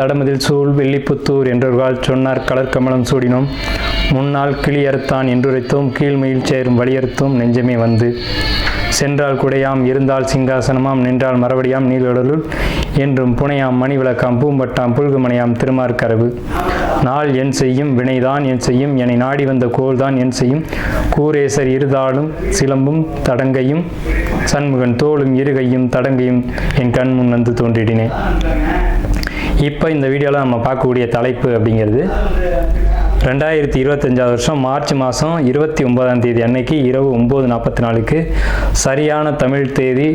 தடமதில் சூழ் வெள்ளிப்புத்தூர் என்றொருகால் சொன்னார் கலர்கமலம் சூடினோம் முன்னால் கிளியறுத்தான் என்றுரைத்தோம் கீழ்மையில் சேரும் வழியறுத்தோம் நெஞ்சமே வந்து. சென்றால் குடையாம் இருந்தால் சிங்காசனமாம் நின்றால் மறுபடியாம் நீலொடலுள் என்றும் புனையாம் மணி விளக்காம் பூம்பட்டாம் புல்குமனையாம் திருமார்கரவு நாள் என் செய்யும் வினைதான் என் செய்யும் என்னை நாடி வந்த கோல்தான் என் செய்யும். கூரேசர் இருதாளும் சிலம்பும் தடங்கையும் சண்முகன் தோளும் இருகையும் தடங்கையும் என் கண் முன் வந்து தோன்றிடினேன். இப்போ இந்த வீடியோவில் நம்ம பார்க்கக்கூடிய தலைப்பு அப்படிங்கிறது ரெண்டாயிரத்தி இருபத்தஞ்சாவது வருஷம் மார்ச் மாதம் இருபத்தி ஒன்பதாம் தேதி அன்னைக்கு இரவு ஒம்பது நாற்பத்தி நாலுக்கு சரியான தமிழ் தேதி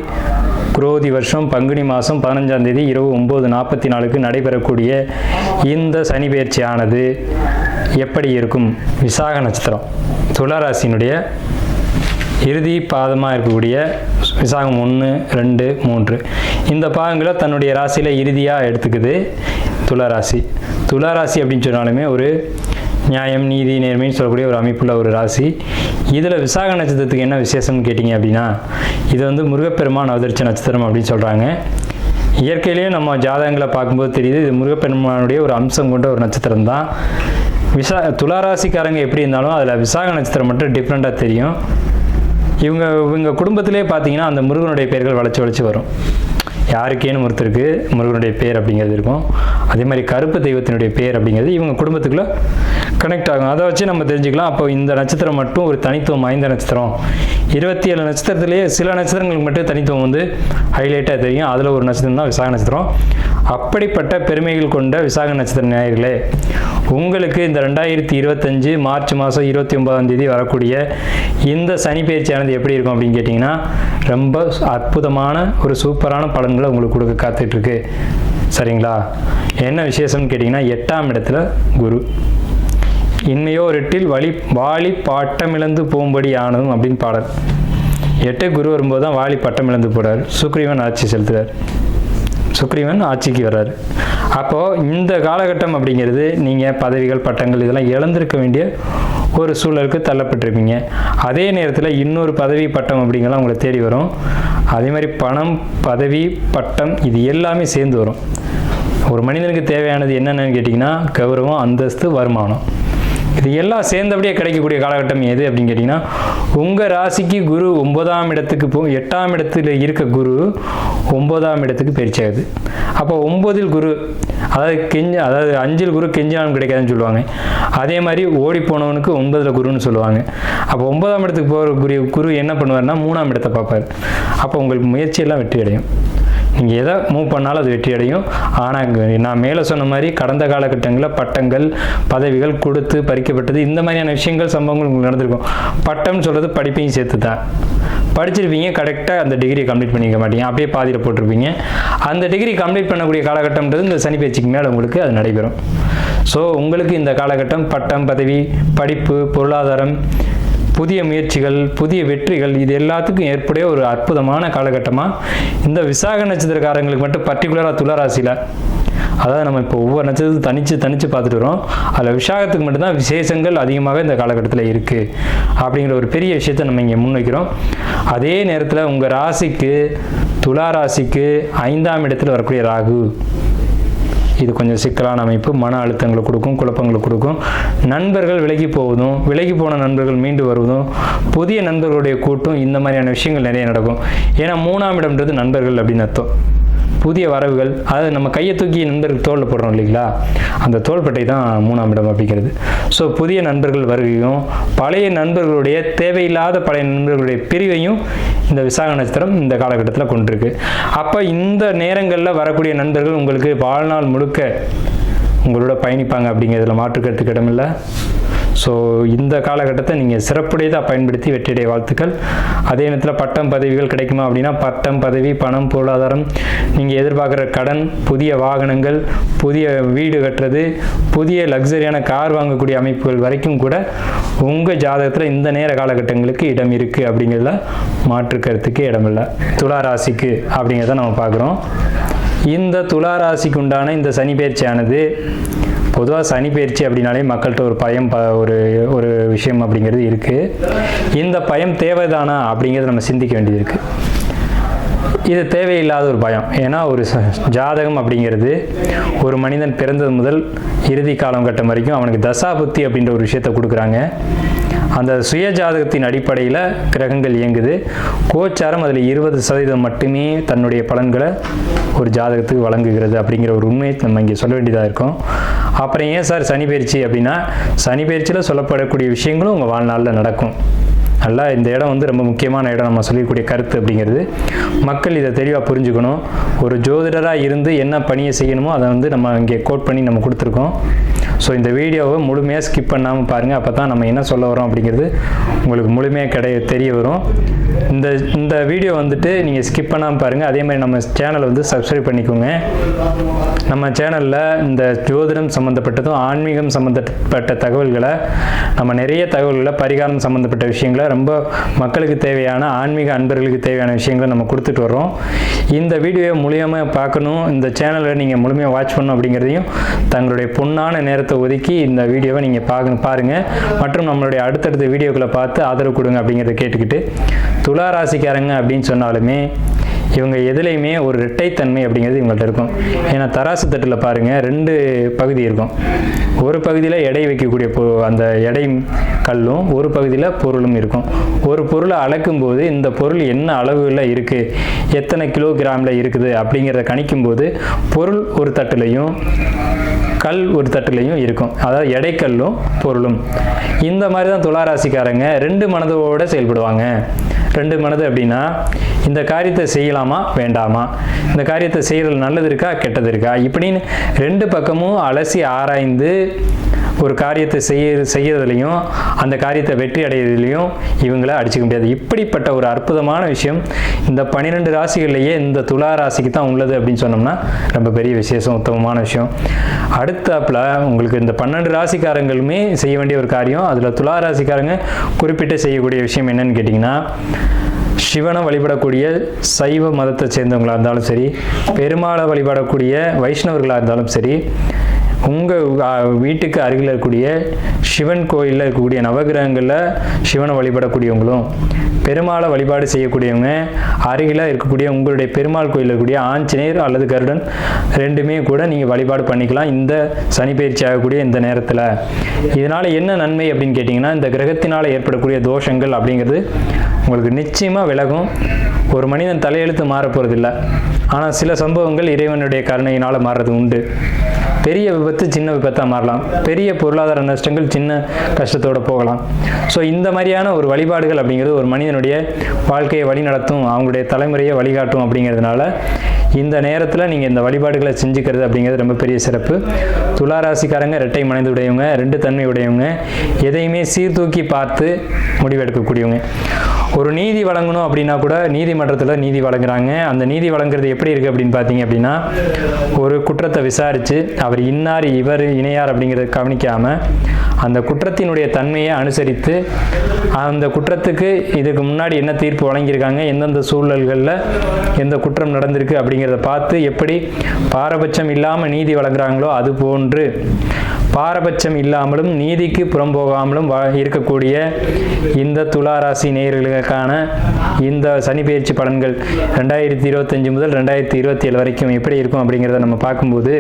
குரோதி வருஷம் பங்குனி மாதம் பதினஞ்சாம் தேதி இரவு ஒம்பது நாற்பத்தி நாலுக்கு நடைபெறக்கூடிய இந்த சனி பயிற்சியானது எப்படி இருக்கும்? விசாக நட்சத்திரம் துளாராசினுடைய இறுதி பாதமாக இருக்கக்கூடிய விசாகம் ஒன்று ரெண்டு மூன்று. இந்த பாகங்களை தன்னுடைய ராசியில் இறுதியாக எடுத்துக்குது துளாராசி துளாராசி அப்படின்னு சொன்னாலுமே ஒரு நியாயம் நீதி நேர்மைன்னு சொல்லக்கூடிய ஒரு அமைப்புள்ள ஒரு ராசி. இதில் விசாக நட்சத்திரத்துக்கு என்ன விசேஷம்னு கேட்டிங்க அப்படின்னா இது வந்து முருகப்பெருமான் அவதரிச்ச நட்சத்திரம் அப்படின்னு சொல்கிறாங்க இயற்கையிலேயே நம்ம ஜாதகங்களை பார்க்கும்போது தெரியுது இது முருகப்பெருமானுடைய ஒரு அம்சம் கொண்ட ஒரு நட்சத்திரம் தான் விசா துளாராசிக்காரங்க எப்படி இருந்தாலும் அதில் விசாக நட்சத்திரம் மட்டும் டிஃப்ரெண்ட்டாக தெரியும். இவங்க இவங்க குடும்பத்திலே பார்த்தீங்கன்னா அந்த முருகனுடைய பெயர்கள் வளைச்சு வளைச்சு வரும். யாருக்கேன்னு ஒருத்தருக்கு முருகனுடைய பேர் அப்படிங்கிறது இருக்கும். அதே மாதிரி கருப்பு தெய்வத்தினுடைய பேர் அப்படிங்கிறது இவங்க குடும்பத்துக்குள்ள கனெக்ட் ஆகும். அதை வச்சு நம்ம தெரிஞ்சுக்கலாம். அப்போ இந்த நட்சத்திரம் மட்டும் ஒரு தனித்துவம் வாய்ந்த நட்சத்திரம். இருபத்தி ஏழு நட்சத்திரத்திலேயே சில நட்சத்திரங்களுக்கு மட்டும் தனித்துவம் வந்து ஹைலைட்டாக தெரியும். அதில் ஒரு நட்சத்திரம் தான் விசாக நட்சத்திரம். அப்படிப்பட்ட பெருமைகள் கொண்ட விசாக நட்சத்திர நேயர்களே உங்களுக்கு இந்த ரெண்டாயிரத்தி இருபத்தஞ்சு மார்ச் மாதம் இருபத்தி ஒன்பதாம் தேதி வரக்கூடிய இந்த சனி பயிற்சியானது எப்படி இருக்கும் அப்படின்னு கேட்டிங்கன்னா ரொம்ப அற்புதமான ஒரு சூப்பரான பலன்களை உங்களுக்கு கொடுக்க காத்துட்ருக்கு சரிங்களா? என்ன விசேஷம்னு கேட்டிங்கன்னா எட்டாம் இடத்துல குரு. இன்னையோ ரெட்டில் வழி வாலி பாட்டமிழந்து போகும்படி ஆனதும் அப்படின்னு பாடல். எட்டு குரு வரும்போது தான் வாலி பட்டம் இழந்து சுக்ரீவன் ஆட்சி செலுத்துகிறார் சுக்ரீவன் ஆட்சிக்கு வர்றார். அப்போது இந்த காலகட்டம் அப்படிங்கிறது நீங்கள் பதவிகள் பட்டங்கள் இதெல்லாம் இழந்திருக்க வேண்டிய ஒரு சூழலுக்கு தள்ளப்பட்டிருப்பீங்க. அதே நேரத்தில் இன்னொரு பதவி பட்டம் அப்படிங்கலாம் உங்களை தேடி வரும். அதே மாதிரி பணம் பதவி பட்டம் இது எல்லாமே சேர்ந்து வரும். ஒரு மனிதனுக்கு தேவையானது என்னென்னு கேட்டிங்கன்னா கௌரவம் அந்தஸ்து வருமானம். இது எல்லாம் சேர்ந்தபடியே கிடைக்கக்கூடிய காலகட்டம் எது அப்படின்னு கேட்டிங்கன்னா உங்கள் ராசிக்கு குரு ஒன்பதாம் இடத்துக்கு போ எட்டாம் இடத்துல இருக்க குரு ஒன்பதாம் இடத்துக்கு பயிற்சியாகுது அப்போ ஒம்பதில் குரு அதாவது கெஞ்ச அதாவது அஞ்சில் குரு கெஞ்சினாலும் கிடைக்காதுன்னு சொல்லுவாங்க. அதே மாதிரி ஓடி போனவனுக்கு ஒன்பதில் குருன்னு சொல்லுவாங்க. அப்போ ஒன்பதாம் இடத்துக்கு போகிற குரு குரு என்ன பண்ணுவார்னா மூணாம் இடத்தை பார்ப்பார். அப்போ உங்களுக்கு முயற்சியெல்லாம் வெற்றி அடையும் நீங்கள் எதை மூவ் பண்ணாலும் அது வெற்றி அடையும் ஆனால் நான் மேலே சொன்ன மாதிரி கடந்த காலகட்டங்களில் பட்டங்கள் பதவிகள் கொடுத்து பறிக்கப்பட்டது இந்த மாதிரியான விஷயங்கள் சம்பவங்கள் உங்களுக்கு நடந்திருக்கும். பட்டம்னு சொல்கிறது படிப்பையும் சேர்த்து தான் படிச்சிருப்பீங்க கரெக்டாக அந்த டிகிரி கம்ப்ளீட் பண்ணிக்க மாட்டீங்க. அப்படியே பாதியில் போட்டிருப்பீங்க. அந்த டிகிரி கம்ப்ளீட் பண்ணக்கூடிய காலகட்டம்ன்றது இந்த சனி பேச்சுக்கு மேலே உங்களுக்கு அது நடைபெறும். ஸோ உங்களுக்கு இந்த காலகட்டம் பட்டம் பதவி படிப்பு பொருளாதாரம் புதிய முயற்சிகள் புதிய வெற்றிகள் இது எல்லாத்துக்கும் ஏற்புடைய ஒரு அற்புதமான காலகட்டமாக இந்த விசாக நட்சத்திரக்காரங்களுக்கு மட்டும் பர்டிகுலராக துளராசியில். அதாவது நம்ம இப்போ ஒவ்வொரு நட்சத்திரத்தையும் தனித்து தனித்து பார்த்துட்டு வரோம். அதில் விசாகத்துக்கு மட்டும்தான் விசேஷங்கள் அதிகமாக இந்த காலகட்டத்தில் இருக்குது அப்படிங்கிற ஒரு பெரிய விஷயத்தை நம்ம இங்கே முன்வைக்கிறோம். அதே நேரத்தில் உங்கள் ராசிக்கு துலா ராசிக்கு ஐந்தாம் இடத்துல வரக்கூடிய ராகு. இது கொஞ்சம் சிக்கலான அமைப்பு. மன அழுத்தங்களை கொடுக்கும் குழப்பங்களை கொடுக்கும். நண்பர்கள் விலகி போவதும் விலகி போன நண்பர்கள் மீண்டு வருவதும் புதிய நண்பர்களுடைய கூட்டம் இந்த மாதிரியான விஷயங்கள் நிறைய நடக்கும். ஏன்னா மூணாம் இடம்ன்றது நண்பர்கள் அப்படின்னு அர்த்தம். புதிய வரவுகள் அதாவது நம்ம கையை தூக்கி நண்பர்கள் தோளில் போடுறோம் இல்லைங்களா? அந்த தோள்பட்டை தான் மூணாம் இடம் அப்படிங்கிறது ஸோ புதிய நண்பர்கள் வருகையும் பழைய நண்பர்களுடைய தேவையில்லாத பழைய நண்பர்களுடைய பிரிவையும் இந்த விசாக நட்சத்திரம் இந்த காலகட்டத்தில் கொண்டிருக்கு. அப்போ இந்த நேரங்களில் வரக்கூடிய நண்பர்கள் உங்களுக்கு வாழ்நாள் முழுக்க உங்களோட பயணிப்பாங்க அப்படிங்கிறதுல மாற்றுக்கிறதுக்கு இடமில்லை. ஸோ இந்த காலகட்டத்தை நீங்கள் சிறப்புடையதாக பயன்படுத்தி வெற்றியடைய வாழ்த்துக்கள். அதே நேரத்தில் பட்டம் பதவிகள் கிடைக்குமா அப்படின்னா பட்டம் பதவி பணம் பொருளாதாரம் நீங்கள் எதிர்பார்க்குற கடன் புதிய வாகனங்கள் புதிய வீடு கட்டுறது புதிய லக்ஸரியான கார் வாங்கக்கூடிய அமைப்புகள் வரைக்கும் கூட உங்கள் ஜாதகத்தில் இந்த நேர காலகட்டங்களுக்கு இடம் இருக்குது அப்படிங்கிறதுல மாற்று கருத்துக்கு இடமில்லை. துளாராசிக்கு அப்படிங்கிறத நம்ம பார்க்குறோம். இந்த துளாராசிக்கு உண்டான இந்த சனி பயிற்சியானது பொதுவாக சனி பயிற்சி அப்படின்னாலே மக்கள்கிட்ட ஒரு பயம் ப ஒரு ஒரு விஷயம் அப்படிங்கிறது இருக்குது இந்த பயம் தேவைதானா அப்படிங்கிறத நம்ம சிந்திக்க வேண்டியது இருக்குது இது தேவையில்லாத ஒரு பயம். ஏன்னா ஒரு ஜாதகம் அப்படிங்கிறது ஒரு மனிதன் பிறந்தது முதல் இறுதி காலம் கட்டம் வரைக்கும் அவனுக்கு தசாபுத்தி அப்படின்ற ஒரு விஷயத்தை கொடுக்குறாங்க. அந்த சுய ஜாதகத்தின் அடிப்படையில் கிரகங்கள் இயங்குது. கோச்சாரம் அதில் இருபது சதவீதம் மட்டுமே தன்னுடைய பலன்களை ஒரு ஜாதகத்துக்கு வழங்குகிறது அப்படிங்கிற ஒரு உண்மையை நம்ம இங்கே சொல்ல வேண்டியதாக இருக்கும். அப்புறம் ஏன் சார் சனி பயிற்சி அப்படின்னா சனி பயிற்சியில் சொல்லப்படக்கூடிய விஷயங்களும் உங்கள் வாழ்நாளில் நடக்கும். நல்லா இந்த இடம் வந்து ரொம்ப முக்கியமான இடம். நம்ம சொல்லக்கூடிய கருத்து அப்படிங்கிறது. மக்கள் இதை தெளிவாக புரிஞ்சுக்கணும். ஒரு ஜோதிடராக இருந்து என்ன பணியை செய்யணுமோ அதை வந்து நம்ம இங்கே கோட் பண்ணி நம்ம கொடுத்துருக்கோம். ஸோ இந்த வீடியோவை முழுமையாக ஸ்கிப் பண்ணாமல் பாருங்கள் அப்போ தான் நம்ம என்ன சொல்ல வரோம் அப்படிங்கிறது உங்களுக்கு முழுமையாக கிடைய தெரிய வரும். இந்த இந்த வீடியோ வந்துட்டு நீங்கள் ஸ்கிப் பண்ணாமல் பாருங்கள் அதே மாதிரி நம்ம சேனலை வந்து சப்ஸ்கிரைப் பண்ணிக்கோங்க. நம்ம சேனலில் இந்த ஜோதிடம் சம்மந்தப்பட்டதும் ஆன்மீகம் சம்மந்தப்பட்ட தகவல்களை நம்ம நிறைய தகவல்களை பரிகாரம் சம்மந்தப்பட்ட விஷயங்களை ரொம்ப மக்களுக்கு தேவையான ஆன்மீக அன்பர்களுக்கு தேவையான விஷயங்களை நம்ம கொடுத்துட்டு வர்றோம். இந்த வீடியோவை முழுமையாக பார்க்கணும். இந்த சேனலை நீங்கள் முழுமையாக வாட்ச் பண்ணணும் அப்படிங்கிறதையும் தங்களுடைய பொண்ணான நேரத்தை ஒதுக்கி இந்த வீடியோவை நீங்கள் பார்க்க பாருங்கள் மற்றும் நம்மளுடைய அடுத்தடுத்த வீடியோக்களை பார்த்து ஆதரவு கொடுங்க அப்படிங்கிறத கேட்டுக்கிட்டு துலா ராசிக்காரங்க அப்படின்னு சொன்னாலுமே இவங்க எதுலேயுமே ஒரு இரட்டைத்தன்மை அப்படிங்கிறது இவங்கள்ட்ட இருக்கும். ஏன்னா தராசு தட்டில் பாருங்கள் ரெண்டு பகுதி இருக்கும். ஒரு பகுதியில் எடை வைக்கக்கூடிய பொ அந்த எடை கல்லும் ஒரு பகுதியில் பொருளும் இருக்கும். ஒரு பொருளை அளக்கும்போது இந்த பொருள் என்ன அளவில் இருக்குது எத்தனை கிலோகிராமில் இருக்குது அப்படிங்கிறத கணிக்கும்போது பொருள் ஒரு தட்டுலையும் கல் ஒரு தட்டுலையும் இருக்கும். அதாவது எடைக்கல்லும் பொருளும். இந்த மாதிரி தான் துளாராசிக்காரங்க ரெண்டு மனதோடு செயல்படுவாங்க. ரெண்டு மனது அப்படின்னா இந்த காரியத்தை செய்யலாம். வேண்டாமா? இந்த காரியத்தை செய்கிறது நல்லது இருக்கா? கெட்டது இருக்கா? இப்படின்னு ரெண்டு பக்கமும் அலசி ஆராய்ந்து ஒரு காரியத்தை செய்ய செய்யறதுலையும் அந்த காரியத்தை வெற்றி அடையிறதுலையும் இவங்கள அடிச்சுக்க முடியாது. இப்படிப்பட்ட ஒரு அற்புதமான விஷயம் இந்த பன்னிரெண்டு ராசிகள்லேயே இந்த துலா ராசிக்கு தான் உள்ளது அப்படின்னு சொன்னோம்னா ரொம்ப பெரிய விசேஷம் உத்தமமான விஷயம். அடுத்தாப்பில் உங்களுக்கு இந்த பன்னெண்டு ராசிக்காரங்களுமே செய்ய வேண்டிய ஒரு காரியம். அதில் துலா ராசிக்காரங்க குறிப்பிட்டு செய்யக்கூடிய விஷயம் என்னன்னு கேட்டிங்கன்னா சிவனை வழிபடக்கூடிய சைவ மதத்தை சேர்ந்தவங்களாக இருந்தாலும் சரி பெருமாளை வழிபடக்கூடிய வைஷ்ணவர்களாக இருந்தாலும் சரி உங்கள் வீட்டுக்கு அருகில் இருக்கக்கூடிய சிவன் கோயிலில் இருக்கக்கூடிய நவகிரகங்களில் சிவனை வழிபடக்கூடியவங்களும் பெருமாளை வழிபாடு செய்யக்கூடியவங்க அருகில் இருக்கக்கூடிய உங்களுடைய பெருமாள் கோயிலில் இருக்கக்கூடிய ஆஞ்சநேயர் அல்லது கருடன் ரெண்டுமே கூட நீங்கள் வழிபாடு பண்ணிக்கலாம் இந்த சனி பயிற்சி ஆகக்கூடிய இந்த நேரத்தில். இதனால் என்ன நன்மை அப்படின்னு கேட்டிங்கன்னா இந்த கிரகத்தினால் ஏற்படக்கூடிய தோஷங்கள் அப்படிங்கிறது உங்களுக்கு நிச்சயமாக விலகும். ஒரு மனிதன் தலையெழுத்து மாற போகிறதில்ல ஆனால் சில சம்பவங்கள் இறைவனுடைய கருணையினால் மாறுறது உண்டு. பெரிய விபத்து சின்ன விபத்தாக மாறலாம். பெரிய பொருளாதார நஷ்டங்கள் சின்ன கஷ்டத்தோடு போகலாம். ஸோ இந்த மாதிரியான ஒரு வழிபாடுகள் அப்படிங்கிறது ஒரு மனிதனுடைய வாழ்க்கையை வழிநடத்தும் அவங்களுடைய தலைமுறையை வழிகாட்டும் அப்படிங்கிறதுனால இந்த நேரத்தில் நீங்கள் இந்த வழிபாடுகளை செஞ்சுக்கிறது அப்படிங்கிறது ரொம்ப பெரிய சிறப்பு. துளாராசிக்காரங்க இரட்டை மனைந்து உடையவங்க ரெண்டு தன்மை உடையவங்க எதையுமே சீர்தூக்கி பார்த்து முடிவெடுக்கக்கூடியவங்க. ஒரு நீதி வழங்கணும் அப்படின்னா கூட நீதிமன்றத்தில் நீதி வழங்குறாங்க. அந்த நீதி வழங்குறது எப்படி இருக்குது அப்படின்னு பார்த்தீங்க அப்படின்னா ஒரு குற்றத்தை விசாரித்து அவர் இன்னார் இவர் இணையார் அப்படிங்கிறத கவனிக்காமல் அந்த குற்றத்தினுடைய தன்மையை அனுசரித்து அந்த குற்றத்துக்கு இதுக்கு முன்னாடி என்ன தீர்ப்பு வழங்கியிருக்காங்க எந்தெந்த சூழல்களில் எந்த குற்றம் நடந்திருக்கு அப்படிங்கிறத பார்த்து எப்படி பாரபட்சம் இல்லாமல் நீதி வழங்குறாங்களோ அது போன்று பாரபட்சம் இல்லாமலும் நீதிக்கு புறம்போகாமலும் வா இருக்கக்கூடிய இந்த துளாராசி நேயர்களுக்கான இந்த சனி பயிற்சி பலன்கள் ரெண்டாயிரத்தி இருபத்தஞ்சு முதல் ரெண்டாயிரத்தி இருபத்தி ஏழு வரைக்கும் எப்படி இருக்கும் அப்படிங்கிறத நம்ம பார்க்கும்போது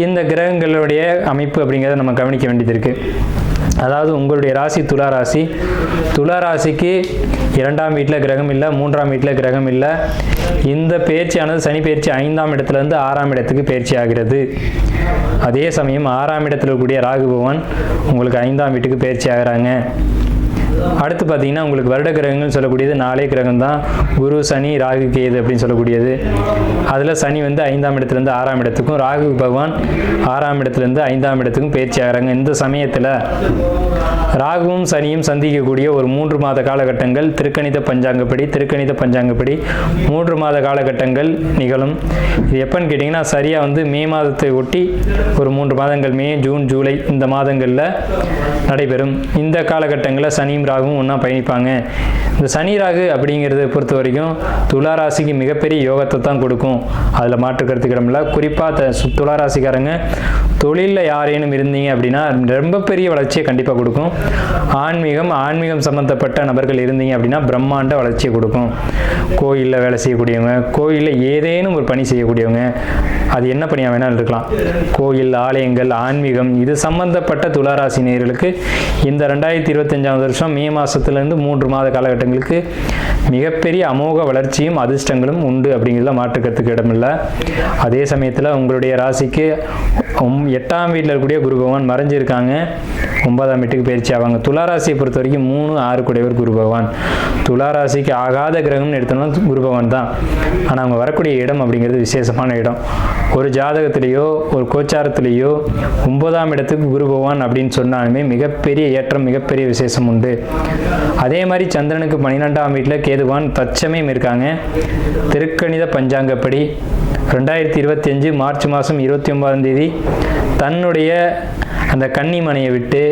இந்த கிரகங்களுடைய அமைப்பு அப்படிங்கிறத நம்ம கவனிக்க வேண்டியது இருக்குது அதாவது உங்களுடைய ராசி துலா ராசி. துலா ராசிக்கு இரண்டாம் வீட்டில் கிரகம் இல்லை மூன்றாம் வீட்டில் கிரகம் இல்லை. இந்த பயிற்சியானது சனி பயிற்சி ஐந்தாம் இடத்துலேருந்து ஆறாம் இடத்துக்கு பயிற்சி ஆகிறது. அதே சமயம் ஆறாம் இடத்தில் இருக்கக்கூடிய ராகுபவன் உங்களுக்கு ஐந்தாம் வீட்டுக்கு பயிற்சி ஆகிறாங்க. அடுத்து பார்த்தீங்கன்னா உங்களுக்கு வருட கிரகங்கள் சொல்லக்கூடியது நாலே கிரகம் தான் குரு சனி ராகு கேது அப்படின்னு சொல்லக்கூடியது. அதில் சனி வந்து ஐந்தாம் இடத்துலேருந்து ஆறாம் இடத்துக்கும் ராகு பகவான் ஆறாம் இடத்துலேருந்து ஐந்தாம் இடத்துக்கும் பயிற்சி ஆகிறாங்க. இந்த சமயத்தில் ராகுவும் சனியும் சந்திக்கக்கூடிய ஒரு மூன்று மாத காலகட்டங்கள் திருக்கணித பஞ்சாங்கப்படி திருக்கணித பஞ்சாங்கப்படி மூன்று மாத காலகட்டங்கள் நிகழும். இது எப்போன்னு கேட்டிங்கன்னா சரியாக வந்து மே மாதத்தை ஒட்டி ஒரு மூன்று மாதங்கள் மே ஜூன் ஜூலை இந்த மாதங்களில் நடைபெறும். இந்த காலகட்டங்களில் சனியும் சனியும் ராகுவும் ஒன்றா பயணிப்பாங்க. இந்த சனி ராகு அப்படிங்கிறத பொறுத்த வரைக்கும் துளாராசிக்கு மிகப்பெரிய யோகத்தை தான் கொடுக்கும். அதில் மாற்று கருத்துக்கு இடமில்ல குறிப்பாக துளாராசிக்காரங்க தொழிலில் யாரேனும் இருந்தீங்க அப்படின்னா ரொம்ப பெரிய வளர்ச்சியை கண்டிப்பாக கொடுக்கும். ஆன்மீகம் ஆன்மீகம் சம்மந்தப்பட்ட நபர்கள் இருந்தீங்க அப்படின்னா பிரம்மாண்ட வளர்ச்சியை கொடுக்கும். கோயிலில் வேலை செய்யக்கூடியவங்க கோயிலில் ஏதேனும் ஒரு பணி செய்யக்கூடியவங்க அது என்ன பணியாக வேணாலும் இருக்கலாம். கோயில் ஆலயங்கள் ஆன்மீகம் இது சம்பந்தப்பட்ட துளாராசி நேர்களுக்கு இந்த ரெண்டாயிரத்தி இருபத்தஞ்சாவது வருஷம் மே மாதத்துலேருந்து மூன்று மாத காலகட்டங்களுக்கு மிகப்பெரிய அமோக வளர்ச்சியும் அதிர்ஷ்டங்களும் உண்டு அப்படிங்கிறதுல மாற்றுக்கிறதுக்கு இடமில்லை. அதே சமயத்தில் உங்களுடைய ராசிக்கு எட்டாம் வீட்டில் இருக்கக்கூடிய குரு பகவான் மறைஞ்சிருக்காங்க. ஒன்பதாம் வீட்டுக்கு பயிற்சி ஆவாங்க. துளாராசியை பொறுத்த வரைக்கும் மூணு ஆறு கூடியவர் குரு பகவான். துளாராசிக்கு ஆகாத கிரகம்னு எடுத்தோம்னா குரு பகவான் தான். ஆனால் அவங்க வரக்கூடிய இடம் அப்படிங்கிறது விசேஷமான இடம். ஒரு ஜாதகத்திலேயோ ஒரு கோச்சாரத்திலேயோ ஒன்பதாம் இடத்துக்கு குரு பகவான் அப்படின்னு சொன்னாலுமே மிகப்பெரிய ஏற்றம் மிகப்பெரிய விசேஷம் உண்டு. அதே மாதிரி சந்திரனுக்கு பன்னிரெண்டாம் வீட்டில் கேதுவான் தச்சமையும் இருக்காங்க. திருக்கணித பஞ்சாங்கப்படி ரெண்டாயிரத்தி இருபத்தி அஞ்சு மார்ச் மாதம் இருபத்தி ஒன்பதாம் தேதி தன்னுடைய அந்த கன்னிமனையை விட்டு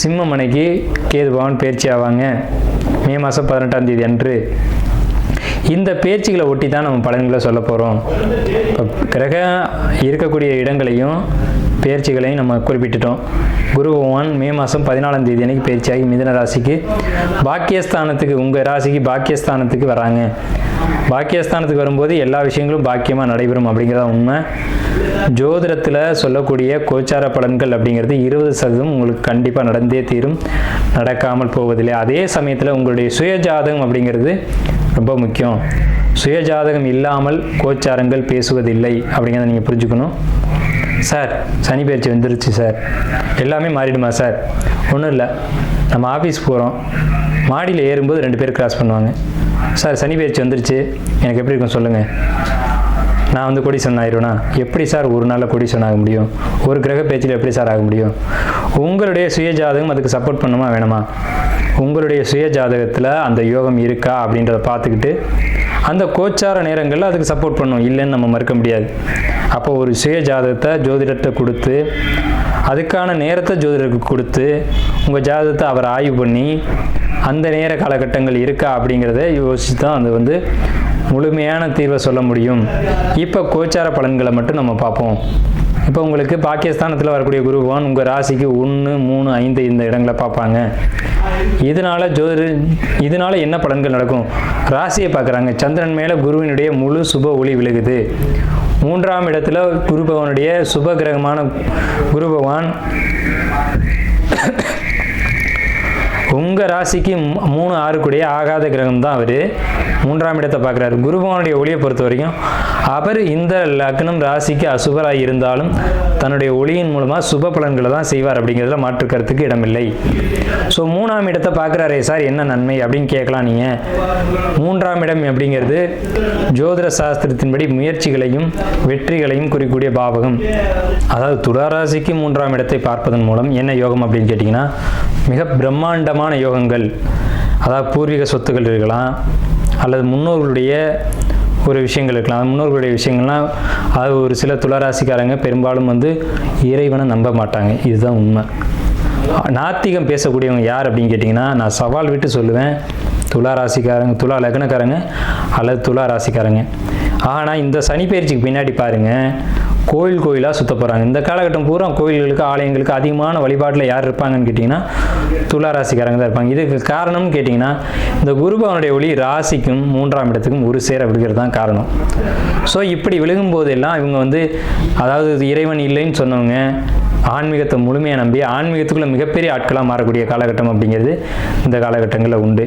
சிம்மமனைக்கு கேது பகவான் பயிற்சி ஆவாங்க. மே மாதம் பதினெட்டாம் தேதி அன்று. இந்த பேச்சுகளை ஒட்டி தான் நம்ம பலன்களை சொல்ல போகிறோம் இப்போ கிரகம் இருக்கக்கூடிய இடங்களையும் பயிற்சிகளையும் நம்ம குறிப்பிட்டுட்டோம். குரு பகவான் மே மாதம் பதினாலாம் தேதி அன்னைக்கு பயிற்சியாகி மிதன ராசிக்கு பாக்கியஸ்தானத்துக்கு உங்கள் ராசிக்கு பாக்கியஸ்தானத்துக்கு வராங்க. பாக்கியஸ்தானத்துக்கு வரும்போது எல்லா விஷயங்களும் பாக்கியமாக நடைபெறும் அப்படிங்கிறதா உண்மை. ஜோதிடத்தில் சொல்லக்கூடிய கோச்சார பலன்கள் அப்படிங்கிறது இருபது சதவீதம் உங்களுக்கு கண்டிப்பாக நடந்தே தீரும். நடக்காமல் போவதில்லை. அதே சமயத்தில் உங்களுடைய சுயஜாதகம் அப்படிங்கிறது ரொம்ப முக்கியம். சுயஜாதகம் இல்லாமல் கோச்சாரங்கள் பேசுவதில்லை அப்படிங்கிறத நீங்கள் புரிஞ்சுக்கணும். சார் சனி பயிற்சி வந்துருச்சு சார். எல்லாமே மாறிடுமா சார்? ஒன்றும் இல்லை. நம்ம ஆஃபீஸ் போகிறோம் மாடியில் ஏறும்போது ரெண்டு பேர் கிராஸ் பண்ணுவாங்க. சார் சனி பயிற்சி வந்துருச்சு. எனக்கு எப்படி இருக்கும் சொல்லுங்கள் நான் வந்து கொடிசன் ஆயிடுவேனா? எப்படி சார் ஒரு நாளில் கொடிசன் ஆக முடியும்? ஒரு கிரக பேச்சில் எப்படி சார் ஆக முடியும்? உங்களுடைய சுய ஜாதகம் அதுக்கு சப்போர்ட் பண்ணுமா வேணுமா? உங்களுடைய சுய ஜாதகத்தில் அந்த யோகம் இருக்கா அப்படின்றத பார்த்துக்கிட்டு அந்த கோச்சார நேரங்களில் அதுக்கு சப்போர்ட் பண்ணும் இல்லைன்னு நம்ம மறுக்க முடியாது. அப்போ ஒரு சுய ஜாதகத்தை ஜோதிடத்தை கொடுத்து அதுக்கான நேரத்தை ஜோதிடருக்கு கொடுத்து உங்கள் ஜாதகத்தை அவர் ஆய்வு பண்ணி அந்த நேர காலகட்டங்கள் இருக்கா அப்படிங்கிறத யோசித்து தான் அது வந்து முழுமையான தீர்வை சொல்ல முடியும். இப்போ கோச்சார பலன்களை மட்டும் நம்ம பார்ப்போம். இப்போ உங்களுக்கு பாகிஸ்தானத்தில் வரக்கூடிய குரு பகவான் உங்கள் ராசிக்கு ஒன்று மூணு ஐந்து இந்த இடங்களை பார்ப்பாங்க. இதனால ஜோ இதனால என்ன பலன்கள் நடக்கும்? ராசியை பார்க்குறாங்க. சந்திரன் மேலே குருவினுடைய முழு சுப ஒளி விழுகுது. மூன்றாம் இடத்துல குரு பகவானுடைய சுப கிரகமான குரு பகவான் உங்கள் ராசிக்கு மூணு ஆறுக்குடைய ஆகாத கிரகம் தான் அவர். மூன்றாம் இடத்தை பார்க்குறாரு. குருபவனுடைய ஒளியை பொறுத்த வரைக்கும் அவர் இந்த லக்னம் ராசிக்கு அசுபராக இருந்தாலும் தன்னுடைய ஒளியின் மூலமாக சுப பலன்களை தான் செய்வார் அப்படிங்கிறதுல மாற்று கருத்துக்கு இடமில்லை. ஸோ மூணாம் இடத்தை பார்க்குறாரே சார் என்ன நன்மை அப்படின்னு கேட்கலாம் நீங்கள் மூன்றாம் இடம் அப்படிங்கிறது ஜோதிட சாஸ்திரத்தின்படி முயற்சிகளையும் வெற்றிகளையும் குறிக்கூடிய பாவகம். அதாவது துளாராசிக்கு மூன்றாம் இடத்தை பார்ப்பதன் மூலம் என்ன யோகம் அப்படின்னு கேட்டிங்கன்னா மிக பிரம்மாண்டமாக பிரம்மாண்டமான யோகங்கள் அதாவது பூர்வீக சொத்துக்கள் இருக்கலாம் அல்லது முன்னோர்களுடைய ஒரு விஷயங்கள் இருக்கலாம். அது முன்னோர்களுடைய விஷயங்கள்லாம் அது ஒரு சில துளராசிக்காரங்க பெரும்பாலும் வந்து இறைவனை நம்ப மாட்டாங்க. இதுதான் உண்மை. நாத்திகம் பேசக்கூடியவங்க யார் அப்படின்னு கேட்டிங்கன்னா நான் சவால் விட்டு சொல்லுவேன் துலா ராசிக்காரங்க துலா லக்னக்காரங்க அல்லது துலா ராசிக்காரங்க. ஆனால் இந்த சனி பயிற்சிக்கு பின்னாடி பாருங்கள் கோயில் கோயிலாக சுத்த போகிறாங்க இந்த காலகட்டம் பூரா கோயில்களுக்கு ஆலயங்களுக்கு அதிகமான வழிபாட்டில் யார் இருப்பாங்கன்னு கேட்டிங்கன்னா துலா ராசிக்காரங்க தான் இருப்பாங்க. இதுக்கு காரணம்னு கேட்டிங்கன்னா இந்த குருபவனுடைய ஒளி ராசிக்கும் மூன்றாம் இடத்துக்கும் ஒரு சேர விழுகிறது தான் காரணம். ஸோ இப்படி விழுகும் போதெல்லாம் இவங்க வந்து அதாவது இறைவன் இல்லைன்னு சொன்னவங்க ஆன்மீகத்தை முழுமையாக நம்பி ஆன்மீகத்துக்குள்ளே மிகப்பெரிய ஆட்களாக மாறக்கூடிய காலகட்டம் அப்படிங்கிறது இந்த காலகட்டங்களில் உண்டு.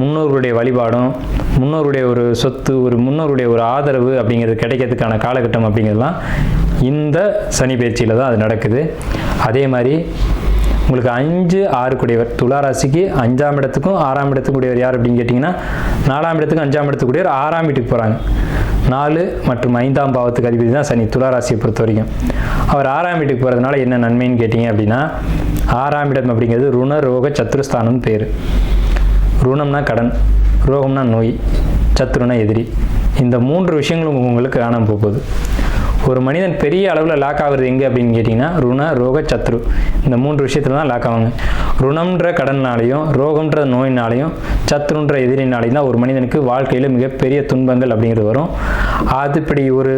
முன்னோர்களுடைய வழிபாடும் முன்னோருடைய ஒரு சொத்து ஒரு முன்னோருடைய ஒரு ஆதரவு அப்படிங்கிறது கிடைக்கிறதுக்கான காலகட்டம் அப்படிங்கிறதுலாம் இந்த சனி பயிற்சியில் தான் அது நடக்குது. அதே மாதிரி உங்களுக்கு அஞ்சு ஆறு கூடியவர். துளாராசிக்கு அஞ்சாம் இடத்துக்கும் ஆறாம் இடத்துக்கு கூடியவர் யார் அப்படின்னு கேட்டிங்கன்னா நாலாம் இடத்துக்கும் அஞ்சாம் இடத்துக்கு கூடியவர் ஆறாம் வீட்டுக்கு போகிறாங்க நாலு மற்றும் ஐந்தாம் பாவத்துக்கு அதிபதி தான் சனி. துளாராசியை பொறுத்த வரைக்கும். அவர் ஆறாம் வீட்டுக்கு போகிறதுனால என்ன நன்மைன்னு கேட்டிங்க அப்படின்னா ஆறாம் இடம் அப்படிங்கிறது ருண ரோக சத்துருஸ்தானம்னு பேர். ருணம்னா கடன் ரோகம்னா நோய் சத்துருனா எதிரி. இந்த மூன்று விஷயங்களும் உங்களுக்கு காணாமல் போகுது. ஒரு மனிதன் பெரிய அளவில் லாக் ஆகுறது எங்கே அப்படின்னு கேட்டிங்கன்னா ருண ரோக சத்ரு. இந்த மூன்று விஷயத்தில் தான் லாக் ஆவாங்க. ருணம்ன்ற கடன்னாலையும் ரோகம்ன்ற நோயினாலையும் சத்ருன்ற எதிரினாலையும் தான் ஒரு மனிதனுக்கு வாழ்க்கையில் மிகப்பெரிய துன்பங்கள் அப்படிங்கிறது வரும். அது இப்படி ஒரு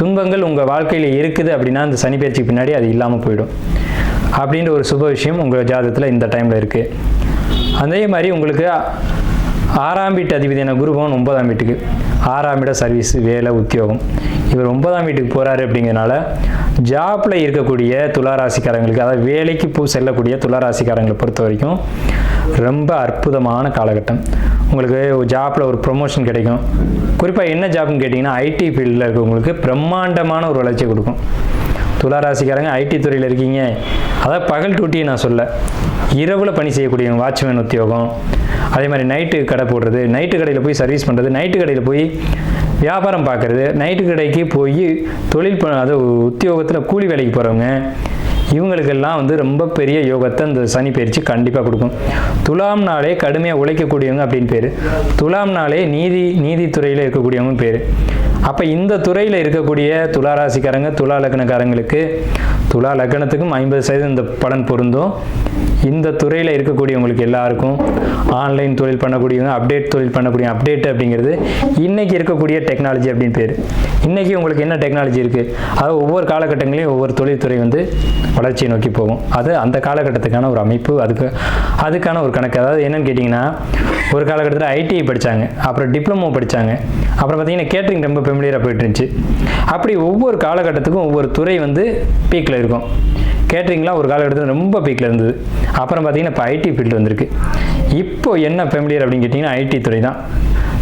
துன்பங்கள் உங்கள் வாழ்க்கையில் இருக்குது அப்படின்னா அந்த சனி பயிற்சிக்கு பின்னாடி அது இல்லாமல் போயிடும். அப்படின்ற ஒரு சுப விஷயம் உங்கள் ஜாதகத்தில் இந்த டைமில் இருக்குது அதே மாதிரி உங்களுக்கு ஆறாம் வீட்டு அதிபதியான குருபவன் ஒன்பதாம் வீட்டுக்கு. ஆறாம் இட சர்வீஸ் வேலை உத்தியோகம். இவர் ஒன்பதாம் வீட்டுக்கு போகிறாரு அப்படிங்கிறனால ஜாப்பில் இருக்கக்கூடிய துளாராசிக்காரங்களுக்கு அதாவது வேலைக்கு போ செல்லக்கூடிய துளாராசிக்காரங்களை பொறுத்த வரைக்கும் ரொம்ப அற்புதமான காலகட்டம். உங்களுக்கு ஜாப்பில் ஒரு ப்ரொமோஷன் கிடைக்கும். குறிப்பாக என்ன ஜாப்னு கேட்டிங்கன்னா ஐடி ஃபீல்டில் இருக்கவங்களுக்கு பிரம்மாண்டமான ஒரு வளர்ச்சி கொடுக்கும். துளாராசிக்காரங்க ஐடி துறையில் இருக்கீங்க. அதாவது பகல் டூட்டியை நான் சொல்ல. இரவில் பணி செய்யக்கூடியவங்க வாட்ச்மேன் உத்தியோகம். அதே மாதிரி நைட்டு கடை போடுறது நைட்டு கடையில் போய் சர்வீஸ் பண்ணுறது நைட்டு கடையில் போய் வியாபாரம் பார்க்குறது நைட்டு கடைக்கு போய் தொழில் ப அது உத்தியோகத்தில் கூலி வேலைக்கு போகிறவங்க இவங்களுக்கெல்லாம் வந்து ரொம்ப பெரிய யோகத்தை இந்த சனி பயிற்சி கண்டிப்பாக கொடுக்கும். துலாம் நாளே கடுமையாக உழைக்கக்கூடியவங்க அப்படின்னு பேர். துலாம் நாளே நீதி நீதித்துறையில் இருக்கக்கூடியவங்க பேர். அப்போ இந்த துறையில் இருக்கக்கூடிய துலா ராசிக்காரங்க துலா லக்னக்காரங்களுக்கு துலா லக்னத்துக்கும் ஐம்பது சதவீதம் இந்த பலன் பொருந்தும். இந்த துறையில் இருக்கக்கூடியவங்களுக்கு எல்லாருக்கும் ஆன்லைன் தொழில் பண்ணக்கூடியவங்க அப்டேட் தொழில் பண்ணக்கூடிய அப்டேட் அப்படிங்கிறது இன்றைக்கி இருக்கக்கூடிய டெக்னாலஜி அப்படின்னு பேர். இன்றைக்கி உங்களுக்கு என்ன டெக்னாலஜி இருக்குது அது ஒவ்வொரு காலகட்டங்களையும் ஒவ்வொரு தொழில்துறை வந்து வளர்ச்சியை நோக்கி போகும். அது அந்த காலகட்டத்துக்கான ஒரு அமைப்பு அதுக்கு அதுக்கான ஒரு கணக்கு. அதாவது என்னென்னு கேட்டிங்கன்னா ஒரு காலகட்டத்தில் ஐடிஐ படித்தாங்க அப்புறம் டிப்ளமோ படித்தாங்க அப்புறம் பார்த்தீங்கன்னா கேட்ரிங் ரொம்ப ஃபெமிலியராக போயிட்டு இருந்துச்சு அப்படி ஒவ்வொரு காலகட்டத்துக்கும் ஒவ்வொரு துறை வந்து பீக்கில் இருக்கும். கேட்ரிங்லாம் ஒரு காலகட்டத்தில் ரொம்ப பீக்கில் இருந்தது. அப்புறம் பார்த்தீங்கன்னா இப்போ ஐடி ஃபீல்டு வந்திருக்கு. இப்போ என்ன ஃபெமிலியர் அப்படின்னு கேட்டிங்கன்னா ஐடி துறை தான்.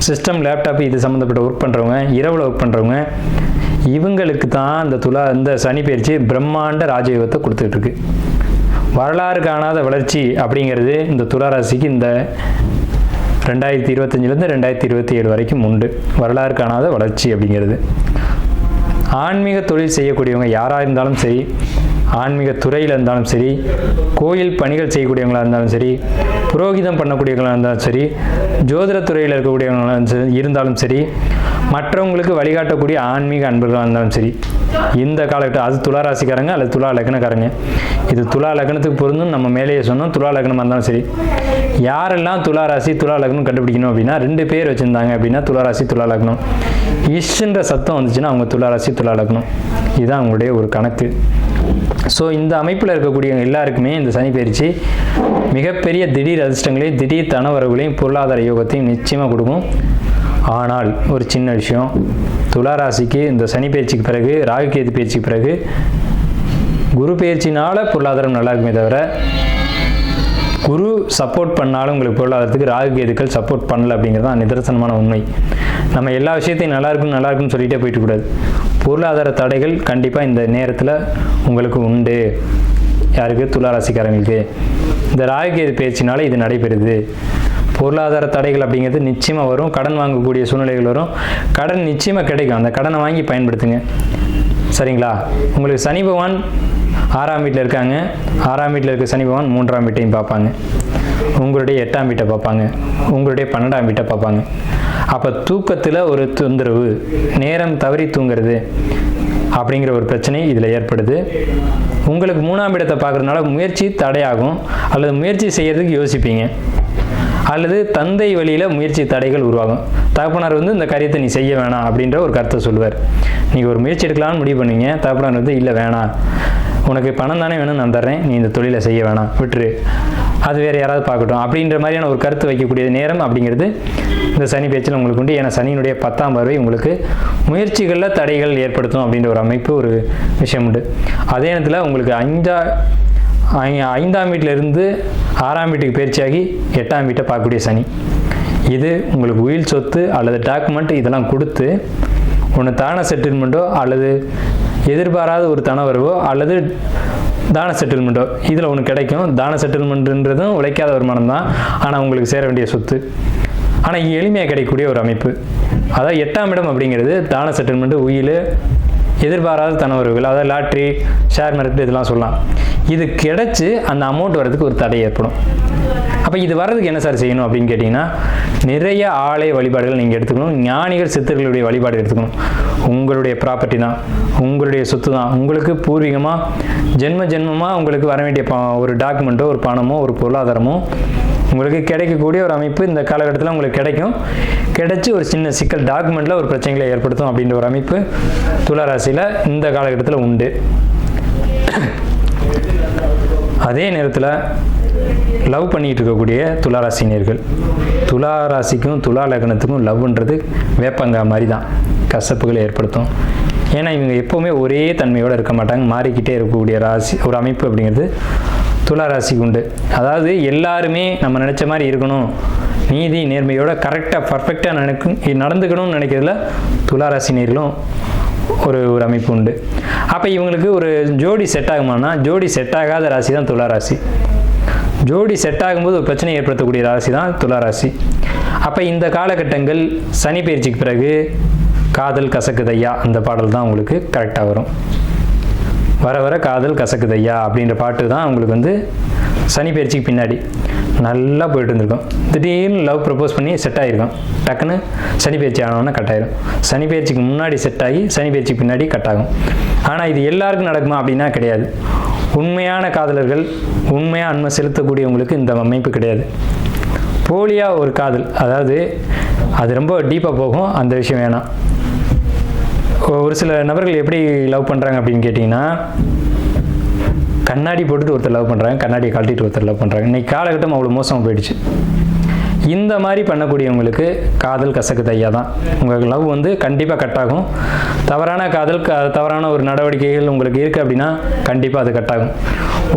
சிஸ்டம் லேப்டாப் இது சம்மந்தப்பட்ட ஒர்க் பண்ணுறவங்க இரவில் ஒர்க் பண்ணுறவங்க இவங்களுக்கு தான் இந்த துலா இந்த சனி பயிற்சி பிரம்மாண்ட ராஜயோகத்தை கொடுத்துட்ருக்கு வரலாறு காணாத வளர்ச்சி அப்படிங்கிறது இந்த துளாராசிக்கு இந்த ரெண்டாயிரத்தி இருபத்தஞ்சிலேருந்து ரெண்டாயிரத்தி இருபத்தி ஏழு வரைக்கும் உண்டு. வரலாறு காணாத வளர்ச்சி அப்படிங்கிறது. ஆன்மீக தொழில் செய்யக்கூடியவங்க யாராக இருந்தாலும் சரி ஆன்மீக துறையில் இருந்தாலும் சரி கோயில் பணிகள் செய்யக்கூடியவங்களாக இருந்தாலும் சரி புரோகிதம் பண்ணக்கூடியவங்களாக இருந்தாலும் சரி ஜோதிட துறையில் இருக்கக்கூடியவங்களாக இருந்தாலும் சரி- இருந்தாலும் சரி மற்றவங்களுக்கு வழிகாட்டக்கூடிய ஆன்மீக அன்பர்களாக இருந்தாலும் சரி இந்த காலகட்டம் அது துளா ராசிக்காரங்க அல்லது துளா லக்னக்காரங்க. இது துளா லக்னத்துக்கு பொருந்தும் நம்ம மேலேயே சொன்னோம் துளா லக்னமாக இருந்தாலும் சரி. யாரெல்லாம் துளா ராசி துளா லக்னம் கண்டுபிடிக்கணும் அப்படின்னா ரெண்டு பேர் வச்சுருந்தாங்க அப்படின்னா துளா ராசி துளா லக்னம். இஷ்ன்ற சத்தம் வந்துச்சுன்னா அவங்க துளா ராசி துளா லக்னம். இதுதான் அவங்களுடைய ஒரு கணக்கு. ஸோ இந்த அமைப்பில் இருக்கக்கூடிய எல்லாருக்குமே இந்த சனி பயிற்சி மிகப்பெரிய திடீர் அதிர்ஷ்டங்களையும் திடீர் தனவரவுகளையும் பொருளாதார யோகத்தையும் நிச்சயமாக கொடுக்கும். ஆனால் ஒரு சின்ன விஷயம். துளாராசிக்கு இந்த சனி பயிற்சிக்கு பிறகு ராகுகேது பயிற்சிக்கு பிறகு குரு பயிற்சினால் பொருளாதாரம் நல்லா இருக்குமே தவிர குரு சப்போர்ட் பண்ணாலும் உங்களுக்கு பொருளாதாரத்துக்கு ராகு கேதுக்கள் சப்போர்ட் பண்ணல அப்படிங்கிறது தான் நிதர்சனமான உண்மை. நம்ம எல்லா விஷயத்தையும் நல்லா இருக்கும் நல்லா இருக்குன்னு சொல்லிட்டே போயிட்டு கூடாது. பொருளாதார தடைகள் கண்டிப்பாக இந்த நேரத்தில் உங்களுக்கு உண்டு. யாருக்கு? துளாராசிக்காரங்களுக்கு இந்த ராகு கேது பயிற்சினால இது நடைபெறுது. பொருளாதார தடைகள் அப்படிங்கிறது நிச்சயமாக வரும். கடன் வாங்கக்கூடிய சூழ்நிலைகள் வரும். கடன் நிச்சயமாக கிடைக்கும். அந்த கடனை வாங்கி பயன்படுத்துங்க. சரிங்களா? உங்களுக்கு சனி பகவான் ஆறாம் வீட்டில் இருக்காங்க. ஆறாம் வீட்டில் இருக்க சனி பகவான் மூன்றாம் வீட்டையும் பார்ப்பாங்க. உங்களுடைய எட்டாம் வீட்டை பார்ப்பாங்க. உங்களுடைய பன்னெண்டாம் வீட்டை பார்ப்பாங்க. அப்போ தூக்கத்தில் ஒரு தொந்தரவு நேரம் தவறி தூங்குறது அப்படிங்கிற ஒரு பிரச்சனை இதில் ஏற்படுது. உங்களுக்கு மூணாம் இடத்தை பார்க்குறதுனால முயற்சி தடையாகும். அல்லது முயற்சி செய்கிறதுக்கு யோசிப்பீங்க. அல்லது தந்தை வழியில் முயற்சி தடைகள் உருவாகும். தகப்பனார் வந்து இந்த காரியத்தை நீ செய்ய வேணாம் அப்படின்ற ஒரு கருத்தை சொல்லுவார். நீங்கள் ஒரு முயற்சி எடுக்கலாம்னு முடிவு பண்ணுவீங்க. தகப்பனார் வந்து இல்லை வேணாம். உனக்கு பணம் தானே வேணும் நான் தர்றேன். நீ இந்த தொழிலை செய்ய வேணாம். விட்டுரு. அது வேறு யாராவது பார்க்கட்டும். அப்படின்ற மாதிரியான ஒரு கருத்து வைக்கக்கூடிய நேரம் அப்படிங்கிறது இந்த சனி பேச்சில் உங்களுக்கு உண்டு. ஏன்னா சனியினுடைய பத்தாம் பார்வை உங்களுக்கு முயற்சிகளில் தடைகள் ஏற்படுத்தும் அப்படின்ற ஒரு அமைப்பு ஒரு விஷயம் உண்டு. அதே நேரத்தில் உங்களுக்கு அஞ்சா ஐந்தாம் வீட்டிலிருந்து ஆறாம் வீட்டுக்கு பயிற்சியாகி எட்டாம் வீட்டை பார்க்கக்கூடிய சனி. இது உங்களுக்கு உயில் சொத்து அல்லது டாக்குமெண்ட் இதெல்லாம் கொடுத்து ஒன்று தான செட்டில்மெண்ட்டோ அல்லது எதிர்பாராத ஒரு தனவரவோ அல்லது தான செட்டில்மெண்ட்டோ இதில் ஒன்று கிடைக்கும். தான செட்டில்மெண்ட்டுன்றதும் உழைக்காத வருமானம் தான். ஆனால் உங்களுக்கு சேர வேண்டிய சொத்து. ஆனால் எளிமையாக கிடைக்கக்கூடிய ஒரு அமைப்பு. அதாவது எட்டாம் இடம் அப்படிங்கிறது தான செட்டில்மெண்ட்டு உயில் எதிர்பாராத தனவர்கள் அதாவது லாட்ரி ஷேர் மார்க்கெட் இதெல்லாம் சொல்லலாம். இது கிடைச்சி அந்த அமௌண்ட் வர்றதுக்கு ஒரு தடை ஏற்படும். அப்போ இது வர்றதுக்கு என்ன சார் செய்யணும் அப்படின்னு கேட்டிங்கன்னா நிறைய ஆலய வழிபாடுகள் நீங்கள் எடுத்துக்கணும் ஞானிகள் சித்தர்களுடைய வழிபாடு எடுத்துக்கணும். உங்களுடைய ப்ராப்பர்ட்டி தான் உங்களுடைய சொத்து தான் உங்களுக்கு பூர்வீகமாக ஜென்ம ஜென்மமாக உங்களுக்கு வர வேண்டிய ப ஒரு டாக்குமெண்ட்டோ ஒரு பணமோ ஒரு பொருளாதாரமோ உங்களுக்கு கிடைக்கக்கூடிய ஒரு அமைப்பு இந்த காலகட்டத்தில் உங்களுக்கு கிடைக்கும். கிடைச்சி ஒரு சின்ன சிக்கல் டாக்குமெண்ட்டில் ஒரு பிரச்சனைகளை ஏற்படுத்தும் அப்படின்ற ஒரு அமைப்பு துளாராசியில் இந்த காலகட்டத்தில் உண்டு. அதே நேரத்தில் லவ் பண்ணிட்டு இருக்கக்கூடிய துளாராசினியர்கள். துளாராசிக்கும் துலா லக்னத்துக்கும் லவ்ன்றது வேப்பங்கா மாதிரி தான் கசப்புகளை ஏற்படுத்தும். ஏன்னா இவங்க எப்போவுமே ஒரே தன்மையோடு இருக்க மாட்டாங்க. மாறிக்கிட்டே இருக்கக்கூடிய ராசி ஒரு அமைப்பு அப்படிங்கிறது துலா ராசிக்கு உண்டு. அதாவது எல்லாருமே நம்ம நினச்ச மாதிரி இருக்கணும். நீதி நேர்மையோட கரெக்டாக பர்ஃபெக்டாக நடக்கும் நடந்துக்கணும்னு நினைக்கிறதுல துலா ராசினியர்களும் ஒரு ஒரு அமைப்பு உண்டு. அப்போ இவங்களுக்கு ஒரு ஜோடி செட் ஆகுமானா ஜோடி செட் ஆகாத ராசி தான் துளாராசி ஜோடி செட் ஆகும்போது ஒரு பிரச்சனை ஏற்படுத்தக்கூடிய ராசி தான் துளாராசி அப்போ இந்த காலகட்டங்கள் சனி பயிற்சிக்கு பிறகு காதல் கசக்குதையா அந்த பாடல் தான் உங்களுக்கு கரெக்டாக வரும். வர வர காதல் கசக்குதையா அப்படின்ற பாட்டு தான் உங்களுக்கு வந்து சனி பயிற்சிக்கு பின்னாடி நல்லா போயிட்டு இருந்திருக்கும். திடீர்னு லவ் ப்ரப்போஸ் பண்ணி செட் ஆகிருக்கும் டக்குன்னு சனி பயிற்சி ஆனவொன்னே கட் ஆயிரும். சனி பயிற்சிக்கு முன்னாடி செட் ஆகி சனி பயிற்சிக்கு பின்னாடி கட் ஆகும். ஆனால் இது எல்லாருக்கும் நடக்குமா அப்படின்னா கிடையாது. உண்மையான காதலர்கள் உண்மையாக அன்மை செலுத்தக்கூடியவங்களுக்கு இந்த அமைப்பு கிடையாது. போலியாக ஒரு காதல் அதாவது அது ரொம்ப டீப்பாக போகும். அந்த விஷயம் வேணாம். ஒரு சில நபர்கள் எப்படி லவ் பண்ணுறாங்க அப்படின்னு கேட்டிங்கன்னா கண்ணாடி போட்டுட்டு ஒருத்தர் லவ் பண்ணுறாங்க கண்ணாடியை கழட்டிட்டு ஒருத்தர் லவ் பண்ணுறாங்க இன்னைக்கு காலகட்டம் அவ்வளோ மோசமாக போயிடுச்சு. இந்த மாதிரி பண்ணக்கூடியவங்களுக்கு காதல் கசக்கு தையா தான் உங்கள் லவ் வந்து கண்டிப்பாக கட் ஆகும். தவறான காதல் க தவறான ஒரு நடவடிக்கைகள் உங்களுக்கு இருக்குது அப்படின்னா கண்டிப்பாக அது கட் ஆகும்.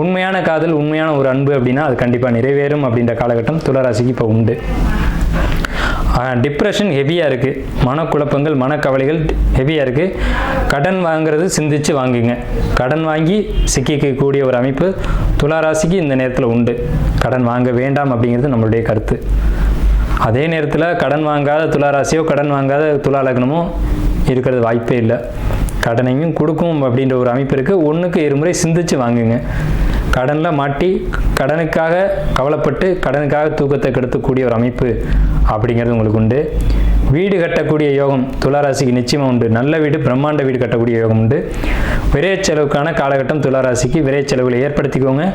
உண்மையான காதல் உண்மையான ஒரு அன்பு அப்படின்னா அது கண்டிப்பாக நிறைவேறும் அப்படின்ற காலகட்டம் துளராசிக்கு இப்போ உண்டு. டிப்ரெஷன் ஹெவியாக இருக்குது மனக்குழப்பங்கள் மனக்கவலைகள் ஹெவியாக இருக்குது கடன் வாங்குறது சிந்தித்து வாங்குங்க. கடன் வாங்கி சிக்கிக்கக்கூடிய ஒரு அமைப்பு துளாராசிக்கு இந்த நேரத்தில் உண்டு. கடன் வாங்க வேண்டாம் அப்படிங்கிறது நம்மளுடைய கருத்து. அதே நேரத்தில் கடன் வாங்காத துளாராசியோ கடன் வாங்காத துலா லக்னமோ இருக்கிறது வாய்ப்பே இல்லை. கடனையும் கொடுக்கும் அப்படின்ற ஒரு அமைப்பு இருக்குது ஒன்றுக்கு இருமுறை சிந்திச்சு வாங்குங்க. கடனில் மாட்டி கடனுக்காக கவலைப்பட்டு கடனுக்காக தூக்கத்தை கெடுத்தக்கூடிய ஒரு அமைப்பு அப்படிங்கிறது உங்களுக்கு உண்டு. வீடு கட்டக்கூடிய யோகம் துளாராசிக்கு நிச்சயமாக உண்டு. நல்ல வீடு பிரம்மாண்ட வீடு கட்டக்கூடிய யோகம் உண்டு. விரைய செலவுக்கான காலகட்டம் துளாராசிக்கு. விரைய செலவுகளை ஏற்படுத்திக்கோங்க.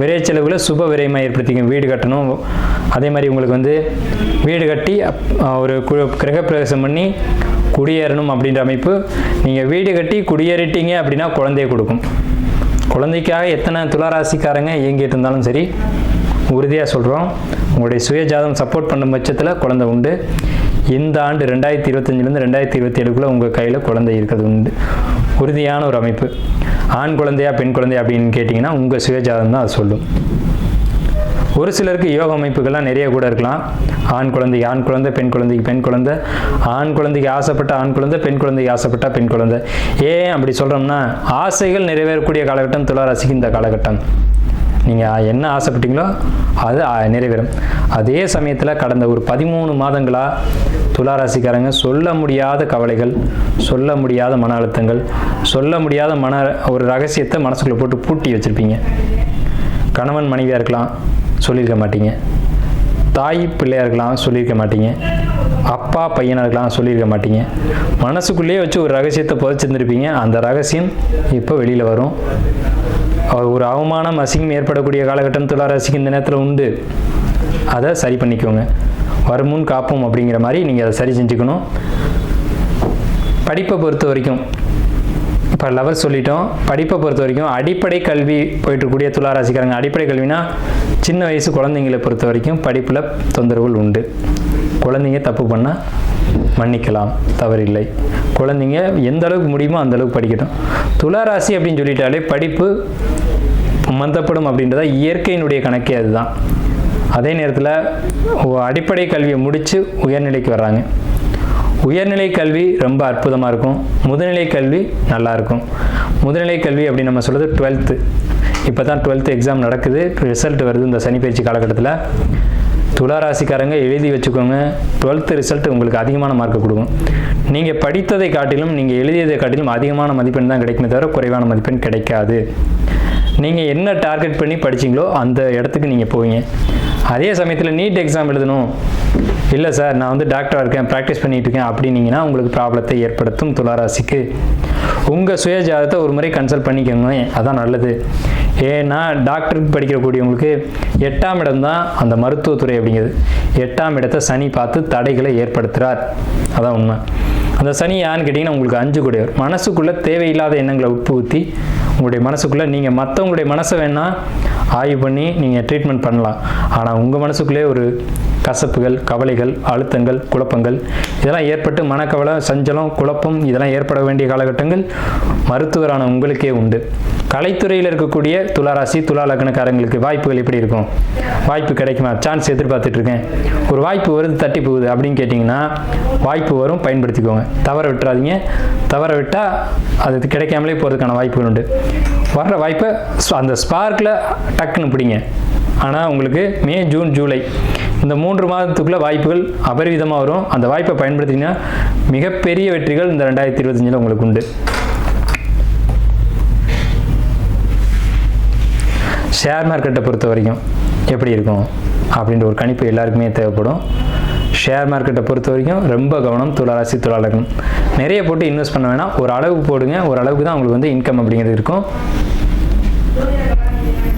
விரைய செலவுகளை சுப விரயமாக ஏற்படுத்திக்கோங்க. வீடு கட்டணும். அதே மாதிரி உங்களுக்கு வந்து வீடு கட்டி ஒரு கிரகப்பிரவேசம் பண்ணி குடியேறணும் அப்படின்ற அமைப்பு. நீங்கள் வீடு கட்டி குடியேறிட்டீங்க அப்படின்னா குழந்தைய கொடுக்கும். குழந்தைக்காக எத்தனை துளாராசிக்காரங்க இயங்கிட்டு இருந்தாலும் சரி உறுதியாக சொல்கிறோம் உங்களுடைய சுயஜாதம் சப்போர்ட் பண்ணும் பட்சத்தில் குழந்தை உண்டு. இந்த ஆண்டு ரெண்டாயிரத்தி இருபத்தஞ்சிலேருந்து ரெண்டாயிரத்தி இருபத்தி ஏழுக்குள்ளே உங்கள் கையில் குழந்தை இருக்கிறது உண்டு. உறுதியான ஒரு அமைப்பு. ஆண் குழந்தையா பெண் குழந்தையா அப்படின்னு கேட்டிங்கன்னா உங்கள் சுயஜாதம் தான் அது சொல்லும். ஒரு சிலருக்கு யோக அமைப்புகள்லாம் நிறைய கூட இருக்கலாம். ஆண் குழந்தை ஆண் குழந்தை பெண் குழந்தைக்கு பெண் குழந்தை. ஆண் குழந்தைக்கு ஆசைப்பட்ட ஆண் குழந்தை பெண் குழந்தைக்கு ஆசைப்பட்ட பெண் குழந்தை. ஏன் அப்படி சொல்கிறோம்னா ஆசைகள் நிறைவேறக்கூடிய காலகட்டம் துளாராசிக்கு இந்த காலகட்டம். நீங்கள் என்ன ஆசைப்பட்டீங்களோ அது நிறைவேறும். அதே சமயத்தில் கடந்த ஒரு பதிமூணு மாதங்களாக துளாராசிக்காரங்க சொல்ல முடியாத கவலைகள் சொல்ல முடியாத மன அழுத்தங்கள் சொல்ல முடியாத மன ஒரு ரகசியத்தை மனசுக்குள்ளே போட்டு பூட்டி வச்சுருப்பீங்க. கணவன் மனைவியாக இருக்கலாம் சொல்லியிருக்க மாட்டீங்க. தாய் பிள்ளையார்களாக சொல்லியிருக்க மாட்டீங்க. அப்பா பையனாக சொல்லியிருக்க மாட்டீங்க. மனசுக்குள்ளேயே வச்சு ஒரு ரகசியத்தை புதைச்சிருந்துருப்பீங்க. அந்த ரகசியம் இப்போ வெளியில் வரும். ஒரு அவமானம் அசிங்கம் ஏற்படக்கூடிய காலகட்டம் துளாராசிக்கு இந்த நேரத்தில் உண்டு. அதை சரி பண்ணிக்கோங்க. வருமுன் காப்போம் அப்படிங்கிற மாதிரி நீங்கள் அதை சரி செஞ்சுக்கணும். படிப்பை பொறுத்த வரைக்கும் இப்போ லெவல் சொல்லிட்டோம். படிப்பை பொறுத்த வரைக்கும் அடிப்படை கல்வி போயிட்டுருக்கூடிய துளாராசிக்காரங்க அடிப்படை கல்வினா சின்ன வயசு குழந்தைங்களை பொறுத்த வரைக்கும் படிப்பில் தொந்தரவுகள் உண்டு. குழந்தைங்க தப்பு பண்ணால் மன்னிக்கலாம் தவறில்லை. குழந்தைங்க எந்த அளவுக்கு முடியுமோ அந்த அளவுக்கு படிக்கட்டும். துளாராசி அப்படின்னு சொல்லிட்டாலே படிப்பு மந்தப்படும் அப்படின்றத இயற்கையினுடைய கணக்கே அதுதான். அதே நேரத்தில் அடிப்படை கல்வியை முடித்து உயர்நிலைக்கு வர்றாங்க. உயர்நிலை கல்வி ரொம்ப அற்புதமாக இருக்கும். முதுநிலை கல்வி நல்லாயிருக்கும் முதுநிலை கல்வி அப்படின்னு நம்ம சொல்கிறது டுவெல்த்து இப்போ தான் டுவெல்த்து எக்ஸாம் நடக்குது. ரிசல்ட் வருது இந்த சனி பயிற்சி காலகட்டத்தில். துளாராசிக்காரங்க எழுதி வச்சுக்கோங்க. டுவெல்த்து ரிசல்ட் உங்களுக்கு அதிகமான மார்க்கை கொடுக்கும். நீங்கள் படித்ததை காட்டிலும் நீங்கள் எழுதியதை காட்டிலும் அதிகமான மதிப்பெண் தான் கிடைக்குமே தவிர குறைவான மதிப்பெண் கிடைக்காது. நீங்கள் என்ன டார்கெட் பண்ணி படிச்சீங்களோ அந்த இடத்துக்கு நீங்கள் போவீங்க. அதே சமயத்தில் நீட் எக்ஸாம் எழுதணும். இல்லை சார் நான் வந்து டாக்டராக இருக்கேன் ப்ராக்டிஸ் பண்ணிகிட்டு இருக்கேன் அப்படின்னீங்கன்னா உங்களுக்கு ப்ராப்ளத்தை ஏற்படுத்தும் துளாராசிக்கு. உங்கள் சுயஜாதத்தை ஒரு முறை கன்சல்ட் பண்ணிக்கோங்க அதான் நல்லது. ஏன்னா டாக்டருக்கு படிக்கக்கூடியவங்களுக்கு எட்டாம் இடம் தான் அந்த மருத்துவத்துறை அப்படிங்கிறது எட்டாம் இடத்தை சனி பார்த்து தடைகளை ஏற்படுத்துகிறார் அதான் உண்மை. அந்த சனி யான்னு கேட்டிங்கன்னா உங்களுக்கு அஞ்சு கூடையவர். மனசுக்குள்ளே தேவையில்லாத எண்ணங்களை உட்புகுத்தி உங்களுடைய மனசுக்குள்ளே நீங்கள் மற்றவங்களுடைய மனசை வேணால் ஆய்வு பண்ணி நீங்கள் ட்ரீட்மெண்ட் பண்ணலாம். ஆனால் உங்கள் மனசுக்குள்ளே ஒரு கசப்புகள் கவலைகள் அழுத்தங்கள் குழப்பங்கள் இதெல்லாம் ஏற்பட்டு மனக்கவலை சஞ்சலம் குழப்பம் இதெல்லாம் ஏற்பட வேண்டிய காலகட்டங்கள் மருத்துவரான உங்களுக்கே உண்டு. கலைத்துறையில் இருக்கக்கூடிய துளாராசி துலா லக்னக்காரங்களுக்கு வாய்ப்புகள் எப்படி இருக்கும்? வாய்ப்பு கிடைக்குமா? சான்ஸ் எதிர்பார்த்துட்டு இருக்கேன் ஒரு வாய்ப்பு வருது தட்டி போகுது அப்படின்னு கேட்டிங்கன்னா வாய்ப்பு வரும் பயன்படுத்திக்கோங்க. தவற விட்டுறாதீங்க. தவற விட்டால் அது கிடைக்காமலே போகிறதுக்கான வாய்ப்புகள் உண்டு. வர்ற வாய்ப்பை அந்த ஸ்பார்க்கில் டக்குன்னு பிடிங்க. ஆனால் உங்களுக்கு மே ஜூன் ஜூலை இந்த மூன்று மாதத்துக்குள்ள வாய்ப்புகள் அபரிவிதமாக வரும். அந்த வாய்ப்பை பயன்படுத்திங்கன்னா மிகப்பெரிய வெற்றிகள் இந்த ரெண்டாயிரத்தி இருபத்தஞ்சில் உங்களுக்கு உண்டு. ஷேர் மார்க்கெட்டை பொறுத்த வரைக்கும் எப்படி இருக்கும்? அப்படின்ற ஒரு கணிப்பு எல்லாருக்குமே தேவைப்படும். ஷேர் மார்க்கெட்டை பொறுத்த வரைக்கும் ரொம்ப கவனம் துளாராசி துளாலகம் நிறைய போட்டு இன்வெஸ்ட் பண்ண வேணாம். ஒரு அளவுக்கு போடுங்க. ஒரு அளவுக்கு தான் உங்களுக்கு வந்து இன்கம் அப்படிங்கிறது இருக்கும்.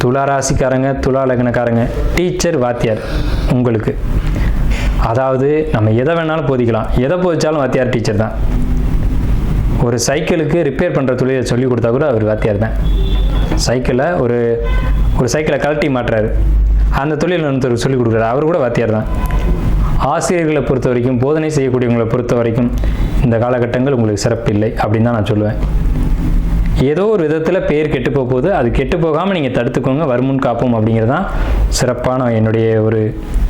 துலா ராசிக்காரங்க துலா லக்னக்காரங்க டீச்சர் வாத்தியார் உங்களுக்கு. அதாவது நம்ம எதை வேணாலும் போதிக்கலாம். எதை போதிச்சாலும் வாத்தியார் டீச்சர் தான். ஒரு சைக்கிளுக்கு ரிப்பேர் பண்ணுற தொழிலை சொல்லி கொடுத்தா கூட அவர் வாத்தியார் தான். சைக்கிளை ஒரு ஒரு சைக்கிளை கழட்டி மாட்டுறாரு. அந்த தொழில் ஒருத்தர் சொல்லிக் கொடுக்குறாரு. அவர் கூட வாத்தியார் தான். ஆசிரியர்களை பொறுத்த வரைக்கும் போதனை செய்யக்கூடியவங்களை பொறுத்த வரைக்கும் இந்த காலகட்டங்கள் உங்களுக்கு சிறப்பு இல்லை அப்படின்னு தான் நான் சொல்லுவேன். ஏதோ ஒரு விதத்தில் பேர் கெட்டு போக போகுது அது கெட்டு போகாமல் நீங்கள் தடுத்துக்கோங்க வருமுன் காப்போம் அப்படிங்கிறது தான் சிறப்பான என்னுடைய ஒரு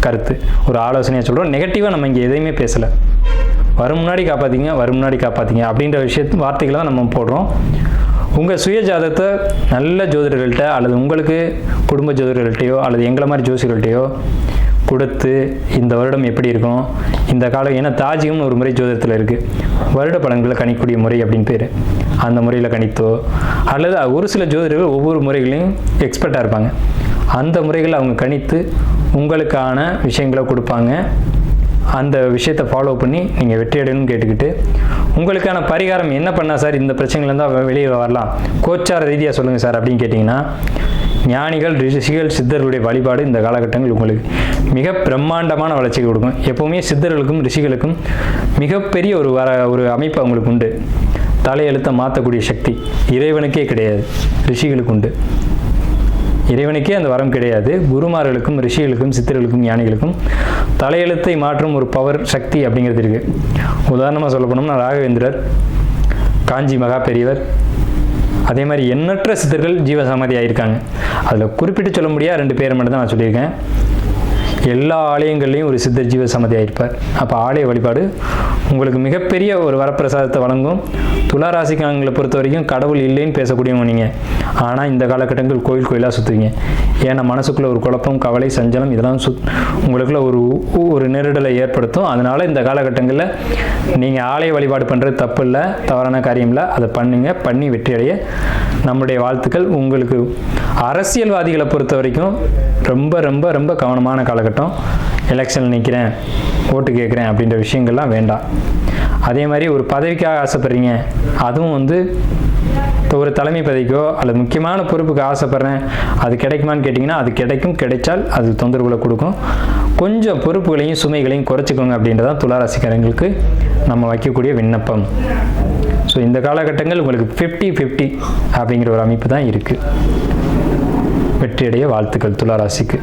கருத்து. ஒரு ஆலோசனையாக சொல்கிறோம் நெகட்டிவாக நம்ம இங்கே எதையுமே பேசலை. வரும் முன்னாடி காப்பாற்றிங்க வரும் முன்னாடி காப்பாற்றிங்க அப்படின்ற விஷயத்து வார்த்தைகளை தான் நம்ம போடுறோம். உங்கள் சுய ஜாதகத்தை நல்ல ஜோதிடர்கள்ட்ட அல்லது உங்களுக்கு குடும்ப ஜோதிடர்கள்ட்டையோ அல்லது எங்களை மாதிரி ஜோசியர்கள்ட்டையோ கொடுத்து இந்த வருடம் எப்படி இருக்கும்? இந்த காலம் ஏன்னா தாஜிகம்னு ஒரு முறை ஜோதிடத்தில் இருக்குது வருட பலன்களை கணிக்கக்கூடிய முறை அப்படின்னு பேர். அந்த முறையில் கணித்தோ அல்லது ஒரு சில ஜோதிடர்கள் ஒவ்வொரு முறைகளையும் எக்ஸ்பர்ட்டாக இருப்பாங்க. அந்த முறைகளை அவங்க கணித்து உங்களுக்கான விஷயங்களை கொடுப்பாங்க. அந்த விஷயத்தை ஃபாலோ பண்ணி நீங்கள் வெற்றி அடையணும்னு கேட்டுக்கிட்டு உங்களுக்கான பரிகாரம் என்ன பண்ணால் சார்? இந்த பிரச்சனைலேருந்து வெளியே வரலாம். கோச்சார ரீதியாக சொல்லுங்கள் சார் அப்படின்னு கேட்டிங்கன்னா ஞானிகள் ரிஷிகள் சித்தர்களுடைய வழிபாடு இந்த காலகட்டங்கள் உங்களுக்கு மிக பிரம்மாண்டமான வளர்ச்சி கொடுக்கும். எப்போவுமே சித்தர்களுக்கும் ரிஷிகளுக்கும் மிகப்பெரிய ஒரு வர ஒரு அமைப்பு அவங்களுக்கு உண்டு. தலையெழுத்தை மாற்றக்கூடிய சக்தி இறைவனுக்கே கிடையாது ரிஷிகளுக்கு உண்டு. இறைவனுக்கே அந்த வரம் கிடையாது. குருமார்களுக்கும் ரிஷிகளுக்கும் சித்தர்களுக்கும் ஞானிகளுக்கும் தலையெழுத்தை மாற்றும் ஒரு பவர் சக்தி அப்படிங்கிறது இருக்குது உதாரணமாக சொல்ல போனோம்னா ராகவேந்திரர் காஞ்சி மகா பெரியவர் அதே மாதிரி எண்ணற்ற சித்தர்கள் ஜீவசமாதி ஆயிருக்காங்க. அதில் குறிப்பிட்டு சொல்ல முடியாத ரெண்டு பேரை மட்டும் தான் நான் சொல்லியிருக்கேன். எல்லா ஆலயங்கள்லேயும் ஒரு சித்தர் ஜீவ சமதியாயிருப்பார் அப்போ ஆலய வழிபாடு உங்களுக்கு மிகப்பெரிய ஒரு வரப்பிரசாதத்தை வழங்கும். துளாராசிக்காரங்களை பொறுத்த வரைக்கும் கடவுள் இல்லைன்னு பேசக்கூடியவங்க நீங்கள் ஆனால் இந்த காலகட்டங்கள் கோயில் கோயிலாக சுற்றுவீங்க ஏன்னா மனசுக்குள்ளே ஒரு குழப்பம் கவலை சஞ்சலம் இதெல்லாம் சுத் உங்களுக்குள்ள ஒரு ஒரு நெருடலை ஏற்படுத்தும். அதனால் இந்த காலகட்டங்களில் நீங்கள் ஆலய வழிபாடு பண்ணுறது தப்பு இல்லை தவறான காரியம் இல்லை அதை பண்ணுங்க பண்ணி வெற்றியடைய. நம்முடைய வாழ்த்துக்கள். உங்களுக்கு அரசியல்வாதிகளை பொறுத்த வரைக்கும் ரொம்ப ரொம்ப ரொம்ப கவனமான காலகட்டம். எலெக்ஷனில் நிற்கிறேன் ஓட்டு கேட்குறேன் அப்படின்ற விஷயங்கள்லாம் வேண்டாம். அதே மாதிரி ஒரு பதவிக்காக ஆசைப்படுறீங்க அதுவும் வந்து இப்போ ஒரு தலைமை பதவிக்கோ அல்லது முக்கியமான பொறுப்புக்கு ஆசைப்பட்றேன் அது கிடைக்குமான்னு கேட்டிங்கன்னா அது கிடைக்கும் கிடைச்சால் அது தொந்தரவுகளை கொடுக்கும். கொஞ்சம் பொறுப்புகளையும் சுமைகளையும் குறைச்சிக்கோங்க அப்படின்றதான் துளாராசிக்காரங்களுக்கு நம்ம வைக்கக்கூடிய விண்ணப்பம். ஸோ இந்த காலகட்டங்கள் உங்களுக்கு ஃபிஃப்டி ஃபிஃப்டி அப்படிங்கிற ஒரு அமைப்பு தான் இருக்குது வெற்றியடைய வாழ்த்துக்கள் துளாராசிக்கு.